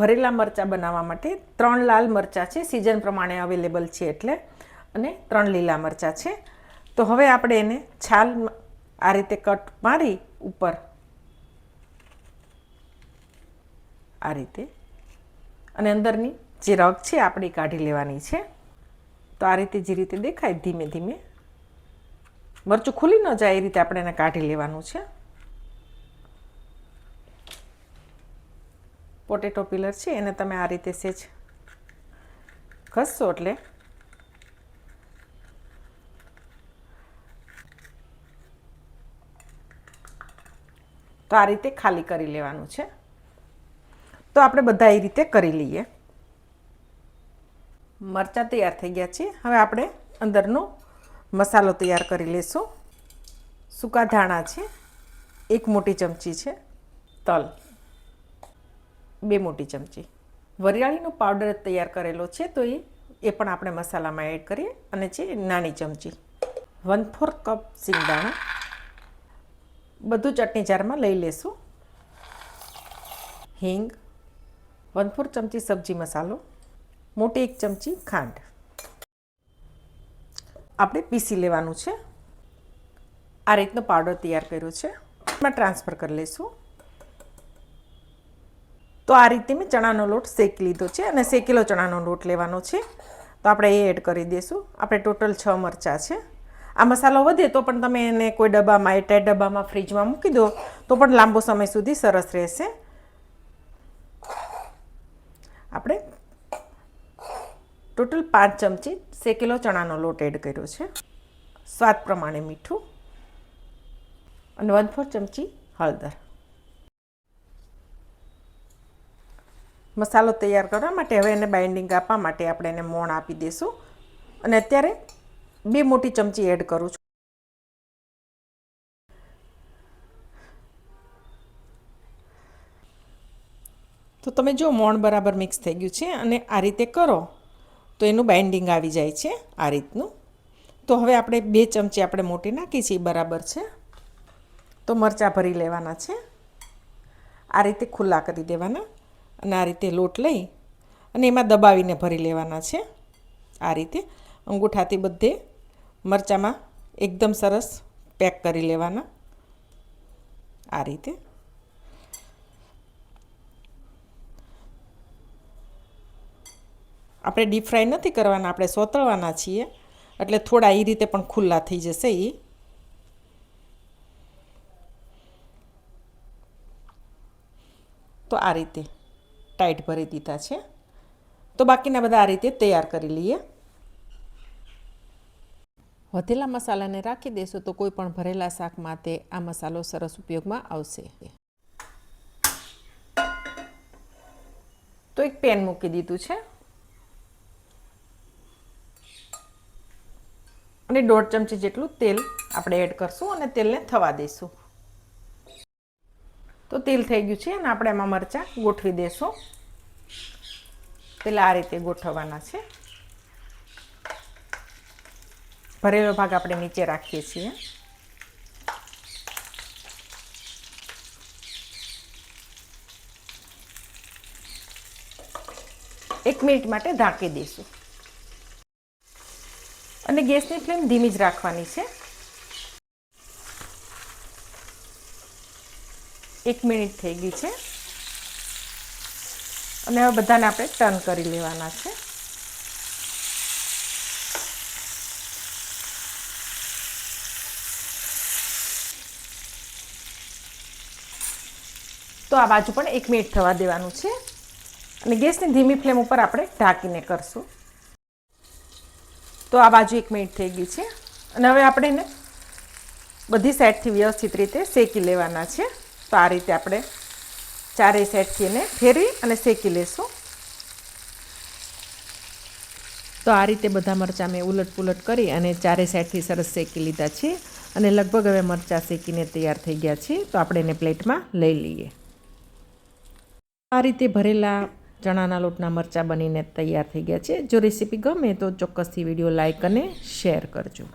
ભરેલા મરચાં બનાવવા માટે ત્રણ લાલ મરચાં છે. સિઝન પ્રમાણે અવેલેબલ છે એટલે. અને ત્રણ લીલા મરચાં છે. તો હવે આપણે એને છાલ આ રીતે કટ મારી ઉપર આ રીતે. અને અંદરની જે રગ છે આપણે કાઢી લેવાની છે. તો આ રીતે જે રીતે દેખાય ધીમે ધીમે. મરચું ખુલી ન જાય એ રીતે આપણે એને કાઢી લેવાનું છે. પોટેટો પીલર છે, એને તમે આ રીતે સેજ ઘસશો એટલે. તો આ રીતે ખાલી કરી લેવાનું છે. તો આપણે બધા એ રીતે કરી લઈએ. મરચાં તૈયાર થઈ ગયા છે. હવે આપણે અંદરનો મસાલો તૈયાર કરી લઈશું સૂકા ધાણા છે. એક મોટી ચમચી છે. તલ. બે મોટી ચમચી. વરિયાળીનો પાવડર તૈયાર કરેલો છે, તો એ એ પણ આપણે મસાલામાં એડ કરીએ અને છે નાની ચમચી. વન ફોર કપ સિંગદાણા. બધું ચટણી જારમાં લઈ લેશું. હિંગ. વન ફોર ચમચી સબ્જી મસાલો. મોટી એક ચમચી ખાંડ. આપણે પીસી લેવાનું છે. આ રીતનો પાવડર તૈયાર કર્યો છે. એમાં ટ્રાન્સફર કરી લઈશું તો આ રીતે મેં ચણાનો લોટ શેકી લીધો છે અને શેકેલો ચણાનો લોટ લેવાનો છે. તો આપણે એ એડ કરી દઈશું આપણે ટોટલ છ મરચાં છે. આ મસાલો વધે તો પણ તમે એને કોઈ ડબ્બામાં એટાઈટ ડબ્બામાં, ફ્રીજમાં મૂકી દો તો પણ લાંબો સમય સુધી સરસ રહેશે. આપણે ટોટલ પાંચ ચમચી શેકેલો ચણાનો લોટ એડ કર્યો છે. સ્વાદ પ્રમાણે મીઠું. અને વન ફોર ચમચી હળદર. મસાલો તૈયાર કરવા માટે હવે એને બાઇન્ડિંગ આપવા માટે આપણે એને મોણ આપી દઈશું અને અત્યારે બે મોટી ચમચી એડ કરું છું. તો તમે જો મોણ બરાબર મિક્સ થઈ ગયું છે અને આ રીતે કરો, તો એનું બાઇન્ડિંગ આવી જાય છે આ રીતનું. તો હવે આપણે બે ચમચી આપણે મોટી નાખી છીએ બરાબર છે. તો મરચાં ભરી લેવાના છે. આ રીતે ખુલ્લા કરી દેવાના. અને આ રીતે લોટ લઈ અને એમાં દબાવીને ભરી લેવાના છે. આ રીતે અંગૂઠાથી બધે મરચાંમાં એકદમ સરસ પેક કરી લેવાના. આ રીતે. આપણે ડીપ ફ્રાય નથી કરવાના, આપણે સોતળવાના છીએ. એટલે થોડા એ રીતે પણ ખુલ્લા થઈ જશે એ તો આ રીતે. ટાઈટ ભરી દીધા છે. તો બાકીના બધા આ રીતે તૈયાર કરી લઈએ. વધેલા મસાલાને રાખી દેશો તો કોઈ પણ ભરેલા શાક માટે આ મસાલો સરસ ઉપયોગમાં આવશે. તો એક પેન મૂકી દીધું છે. અને દોઢ ચમચી જેટલું તેલ આપણે એડ કરશું અને તેલને થવા દઈશું તો તેલ થઈ ગયું છે અને આપણે એમાં મરચાં ગોઠવી દઈશું પેલા આ રીતે ગોઠવવાના છે. ભરેલો ભાગ આપણે નીચે રાખીએ છીએ. એક મિનિટ માટે ઢાંકી દઈશું અને ગેસની ફ્લેમ ધીમી જ રાખવાની છે. એક મિનિટ થઈ ગઈ છે. અને હવે બધાને આપણે ટર્ન કરી લેવાના છે. તો આ બાજુ પણ એક મિનિટ થવા દેવાનું છે. અને ગેસની ધીમી ફ્લેમ ઉપર આપણે ઢાંકીને કરશું. તો આ બાજુ એક મિનિટ થઈ ગઈ છે. અને હવે આપણે એને બધી સાઈડથી વ્યવસ્થિત રીતે શેકી લેવાના છે. તો આ રીતે આપણે ચારેય સાઈડથી એને ફેરવી અને શેકી લેશું. તો આ રીતે બધા મરચાં મેં ઉલટ પુલટ કરી અને ચારે સાઈડથી સરસ શેકી લીધા છે અને લગભગ હવે મરચાં શેકીને તૈયાર થઈ ગયા છે, તો આપણે એને પ્લેટમાં લઈ લઈએ. આ રીતે ભરેલા ચણાના લોટના મરચાં બનીને તૈયાર થઈ ગયા છે. જો રેસીપી ગમે તો ચોક્કસથી વીડિયો લાઇક અને શેર કરજો.